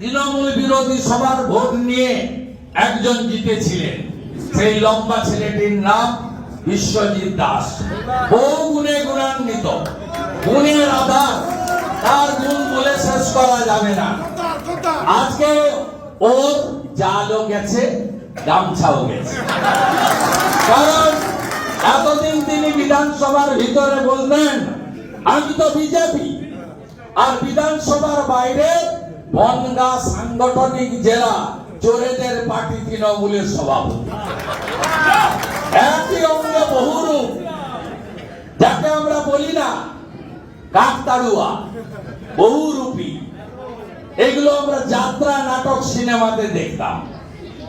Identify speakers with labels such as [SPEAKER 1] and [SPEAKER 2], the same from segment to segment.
[SPEAKER 1] তৃণমূল বিরোধী সবার ভোট নিয়ে একজন জিতেছিলেন। সেই লম্বা ছেলেটির নাম বিশ্বজিৎ দাস। বহু গুণে গুণান্বিত। গুণের আধার। তার গুণ বলে শেষ করা যাবে না। আজকে ওর জালও গেছে, গামছাও গেছে। কারণ এতদিন তিনি বিধানসভার ভিতরে বলতেন আমি তো বিজেপি। আর বিধানসভার বাইরে বনগা সাংগঠনিক জেলা চোরেদের পার্টি তৃণমূলের সভাপতি। বহুরূপ, যাকে আমরা বলি না কাকতাড়ুয়া, বহুরূপী। এগুলো আমরা যাত্রা নাটক সিনেমাতে দেখতাম।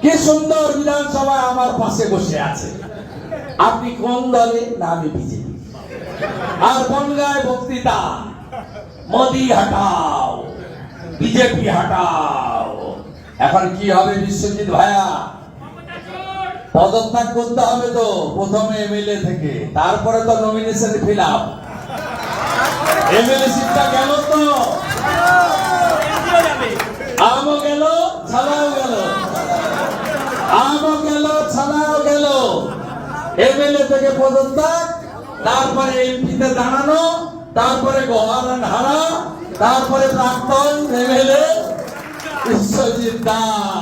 [SPEAKER 1] কি সুন্দর বিধানসভায় আমার পাশে বসে আছে। আপনি কোন দলে না আমি বিজেপি। আর বনগায় বক্তৃতা মোদি হাটাও বিজেপি হাটাও। এখন কি হবে বিশ্বজিৎ ভাইয়া? পদত্যাগ করতে হবে তো, প্রথমে এমএলএ থেকে, তারপরে তো নমিনেশন ফিল আপ এমএলএ সিটটা গেল তো। আমও গেল, ছাড়াও গেল। আমও গেল, ছাড়াও গেল। এমএলএ থেকে পদত্যাগ, তারপরে এমপিতে দাঁড়ানো, তারপরে গভর্নর হারা। তারপরে প্রাক্তন এমএলএ বিশ্বজিৎ দাস।